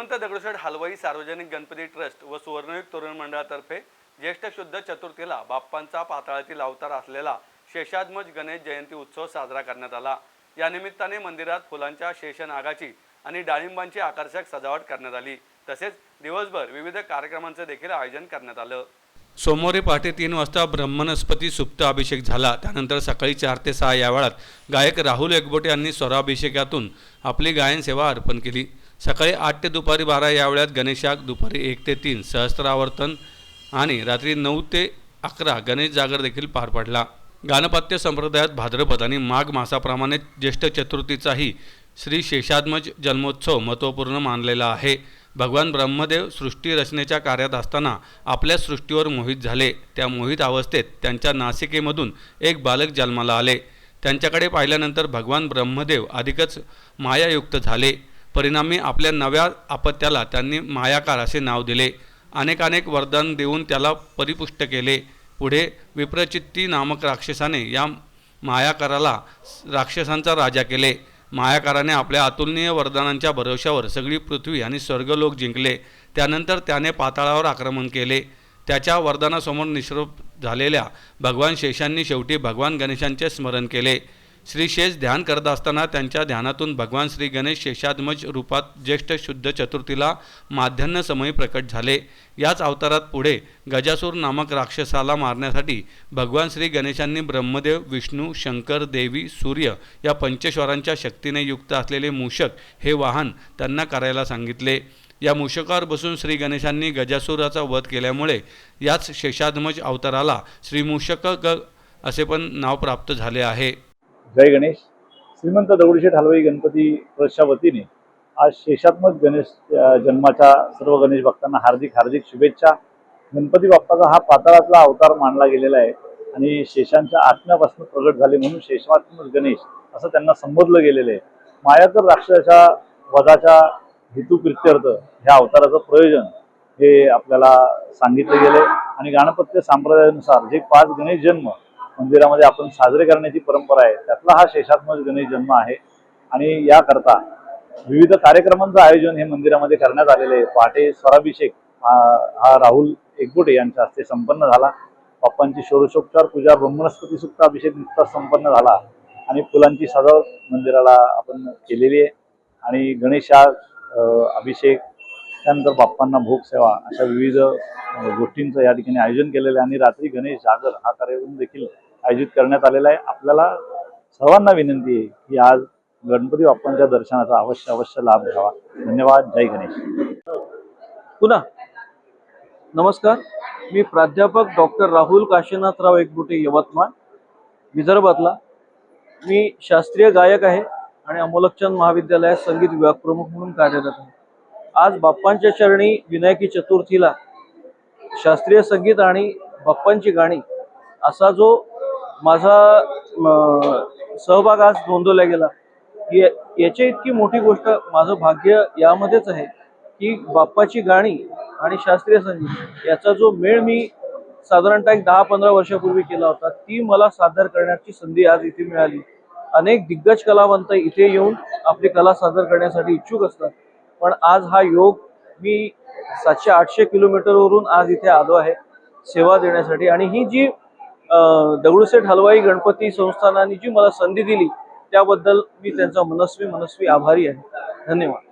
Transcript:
श्रीमंत दगडूशेठ हलवाई सार्वजनिक गणपती ट्रस्ट व सुवर्णयुग तरुण मंडळातर्फे ज्येष्ठ शुद्ध चतुर्थीला बाप्पांचा पाताळातील अवतार असलेला शेषाद्मज गणेश जयंती उत्सव साजरा करण्यात आला. या निमित्ताने मंदिरात फुलांच्या शेषनागाची आणि डाळिंबांची आकर्षक सजावट करण्यात आली. तसेच दिवसभर विविध कार्यक्रमांचं देखील आयोजन करण्यात आलं. सोमवारी पहाटे तीन वाजता ब्रह्मनस्पती सुप्त अभिषेक झाला. त्यानंतर सकाळी चार ते सहा या वेळात गायक राहुल एकबोटे यांनी स्वराभिषेकातून आपली गायन सेवा अर्पण केली. सकाळी आठ ते दुपारी बारा या वेळात गणेशाक दुपारी एक ते तीन सहस्त्रावर्तन आणि रात्री नऊ ते अकरा गणेश जागर देखील पार पडला. गाणपत्य संप्रदायात भाद्रपद आणि माघ मासाप्रमाणे ज्येष्ठ चतुर्थीचाही श्री शेषात्मज जन्मोत्सव महत्त्वपूर्ण मानलेला आहे. भगवान ब्रह्मदेव सृष्टी रचनेच्या कार्यात असताना आपल्या सृष्टीवर मोहित झाले. त्या मोहित अवस्थेत त्यांच्या नासिकेमधून एक बालक जन्माला आले. त्यांच्याकडे पाहिल्यानंतर भगवान ब्रह्मदेव अधिकच मायायुक्त झाले. परिणामी आपल्या नव्या अपत्याला त्यांनी मायाकार असे नाव दिले. अनेक अनेक वरदान देऊन त्याला परिपुष्ट केले. पुढे विप्रचित्ती नामक राक्षसाने या मायाकाराला राक्षसांचा राजा केले. मायाकाराने आपल्या अतुलनीय वरदानांच्या भरवशावर सगळी पृथ्वी आणि स्वर्गलोक जिंकले. त्यानंतर त्याने पाताळावर आक्रमण केले. त्याच्या वरदानासमोर निश्रूप झालेल्या भगवान शेषांनी शेवटी भगवान गणेशांचे स्मरण केले. श्रीशेष ध्यान करत असताना त्यांच्या ध्यानातून भगवान श्री गणेश शेषाध्मज रूपात ज्येष्ठ शुद्ध चतुर्थीला माध्यान्ह समयी प्रकट झाले. याच अवतारात पुढे गजासूर नामक राक्षसाला मारण्यासाठी भगवान श्री गणेशांनी ब्रह्मदेव विष्णू शंकर देवी सूर्य या पंचेश्वरांच्या शक्तीने युक्त असलेले मूषक हे वाहन त्यांना करायला सांगितले. या मूषकावर बसून श्री गणेशांनी गजासुराचा वध केल्यामुळे याच शेषाध्मज अवताराला श्रीमूषक ग असे पण नाव प्राप्त झाले आहे. जय गणेश. श्रीमंत दगडूशेठ हलवाई गणपती ट्रस्टच्या वतीने आज शेषात्मक गणेश जन्माच्या सर्व गणेश भक्तांना हार्दिक हार्दिक शुभेच्छा. गणपती बाप्पाचा हा पाताळातला अवतार मानला गेलेला आहे आणि शेषांच्या आत्म्यापासून प्रगट झाले म्हणून शेषात्मक गणेश असं त्यांना संबोधलं गेलेलं आहे. माया तर राक्षसाच्या वधाच्या हेतुप्रित्यर्थ ह्या अवताराचं प्रयोजन हे आपल्याला सांगितलं गेलंय. आणि गणपत्य संप्रदायानुसार जे पाच गणेश जन्म मंदिरामध्ये आपण साजरे करण्याची परंपरा आहे. त्यातला हा शेषात्मक गणेश जन्म आहे. आणि याकरता विविध कार्यक्रमांचं आयोजन हे मंदिरामध्ये करण्यात आलेले आहे. पहाटे स्वराभिषेक हा हा राहुल एकबोटे यांच्या हस्ते संपन्न झाला. बाप्पांची षोडशोपचार पूजा ब्रह्मणस्पती सुक्त अभिषेक नुकताच संपन्न झाला. आणि फुलांची सजावट मंदिराला आपण केलेली आहे. आणि गणेशा अभिषेक त्यानंतर बाप्पांना भोग सेवा अशा विविध गोष्टींचं या ठिकाणी आयोजन केलेलं आहे. आणि रात्री गणेश जागर हा कार्यक्रम देखील आयोजित करण्यात आलेला आहे. आपल्याला सर्वांना विनंती आहे की आज गणपती बाप्पांच्या दर्शनाचा अवश्य अवश्य लाभ घ्यावा. धन्यवाद. जय गणेश. पुन्हा नमस्कार. मी प्राध्यापक डॉक्टर राहुल काशीनाथराव एकबुटे यवतमाळ विदर्भातला. मी शास्त्रीय गायक आहे आणि अमोलकचंद महाविद्यालयात संगीत विभाग प्रमुख म्हणून कार्यरत आहे. आज बाप्पांच्या चरणी विनायकी चतुर्थीला शास्त्रीय संगीत आणि बाप्पांची गाणी असा जो माझा सहभाग आज नोंदवला गेला. या- याची इतकी मोठी गोष्ट माझं भाग्य यामध्येच आहे की बाप्पाची गाणी आणि शास्त्रीय संगीत याचा जो मेळ मी साधारणतः एक दहा पंधरा वर्षापूर्वी केला होता ती मला सादर करण्याची संधी आज इथे मिळाली. अनेक दिग्गज कलावंत इथे येऊन आपली कला सादर करण्यासाठी इच्छुक असतात. पण आज हा योग मी सातशे आठशे किलोमीटरवरून आज इथे आलो आहे सेवा देण्यासाठी. आणि ही जी दगडूशेठ हलवाई गणपती संस्थानाने जी मला संधी दिली त्याबद्दल मी त्यांचा मनस्वी मनस्वी आभारी आहे. धन्यवाद.